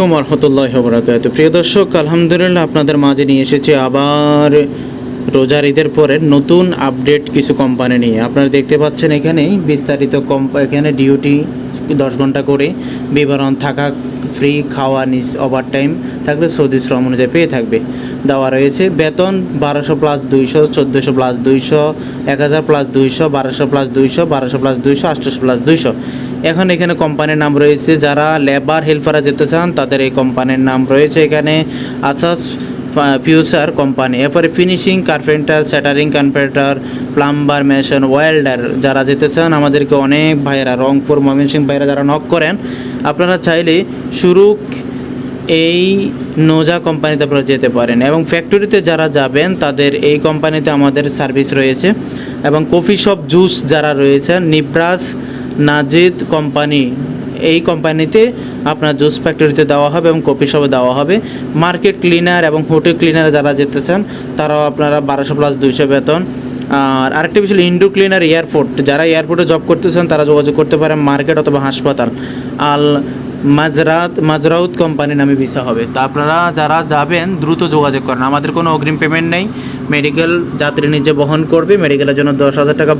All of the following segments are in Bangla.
রহমতুল্লাহ বরাকাত প্রিয় দর্শক, আলহামদুলিল্লাহ আপনাদের মাঝে নিয়ে এসেছি আবার রোজার ঈদের পরে নতুন আপডেট কিছু কোম্পানি নিয়ে। আপনারা দেখতে পাচ্ছেন এখানে বিস্তারিত কম্পা এখানে ডিউটি দশ ঘণ্টা করে বিবরণ থাকা ফ্রি খাওয়া নিস ওভার টাইম থাকলে সৌদি শ্রম অনুযায়ী পেয়ে থাকবে। দেওয়া রয়েছে বেতন বারোশো প্লাস দুইশো, চোদ্দোশো প্লাস দুইশো, এক হাজার প্লাস দুইশো, বারোশো প্লাস দুইশো, বারোশো প্লাস দুইশো আটশোশো প্লাস দুইশো। এখন এখানে কোম্পানির নাম রয়েছে, যারা লেবার হেল্পাররা যেতে চান, তাদের এই কোম্পানির নাম রয়েছে এখানে আসাস ফিউচার কোম্পানি এরপরে finishing carpenter shuttering carpenter plumber mason welder যারা যেতে চান, আমাদেরকে অনেক ভাইয়েরা, রংপুর, ময়মনসিংহ ভাইয়েরা যারা নক করেন, আপনারা চাইলে শুরু এই নোজা কোম্পানিতে আপনারা যেতে পারেন। এবং ফ্যাক্টরিতে যারা যাবেন, তাদের এই কোম্পানিতে আমাদের সার্ভিস রয়েছে। এবং কফি শপ জুস যারা রয়েছে নিব্রাস নাজিদ কোম্পানি, এই কোম্পানিতে আপনার জুস ফ্যাক্টরিতে দেওয়া হবে এবং কফি শপে দেওয়া হবে। মার্কেট ক্লিনার এবং হোটেল ক্লিনার যারা যেতে চান তারাও আপনারা বারোশো প্লাস দুইশো বেতন। আর আরেকটি বিষয় ইন্ডো ক্লিনার এয়ারপোর্ট যারা এয়ারপোর্টে জব করতেছেন, তারা যোগাযোগ করতে পারেন মার্কেট অথবা হাসপাতাল। আল মাজরাত, মাজরাউত কোম্পানি নামে ভিসা হবে। তা আপনারা যারা যাবেন, দ্রুত যোগাযোগ করেন। আমাদের কোনো অগ্রিম পেমেন্ট নেই। মেডিকেল যাত্রী নিজে বহন করবে মেডিকেলের জন্য দশ হাজার টাকা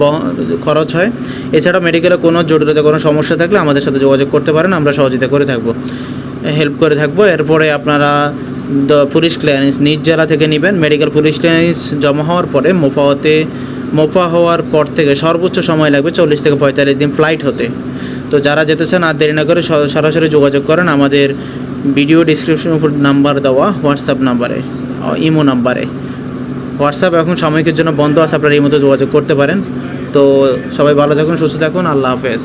খরচ হয়। এছাড়া মেডিকেলে কোনো জটিলতা, কোনো সমস্যা থাকলে আমাদের সাথে যোগাযোগ করতে পারেন, আমরা সহযোগিতা করে থাকব। হেল্প করে থাকব। এরপরে আপনারা পুলিশ ক্লিয়ারেন্স নিজ জেলা থেকে নেবেন। মেডিকেল পুলিশ ক্লিয়ারেন্স জমা হওয়ার পরে মোফাওতে মোফা হওয়ার পর থেকে সর্বোচ্চ সময় লাগবে চল্লিশ থেকে পঁয়তাল্লিশ দিন ফ্লাইট হতে। তো যারা যেতে চান আর দেরি না করে সরাসরি যোগাযোগ করেন। আমাদের ভিডিও ডিসক্রিপশন নাম্বার দেওয়া হোয়াটসঅ্যাপ নাম্বারে ইমো নাম্বারে হোয়াটসঅ্যাপ এখন সাময়িকের জন্য বন্ধ আছে, আপনারা এই মতো যোগাযোগ করতে পারেন। তো সবাই ভালো থাকুন, সুস্থ থাকুন, আল্লাহ হাফেজ।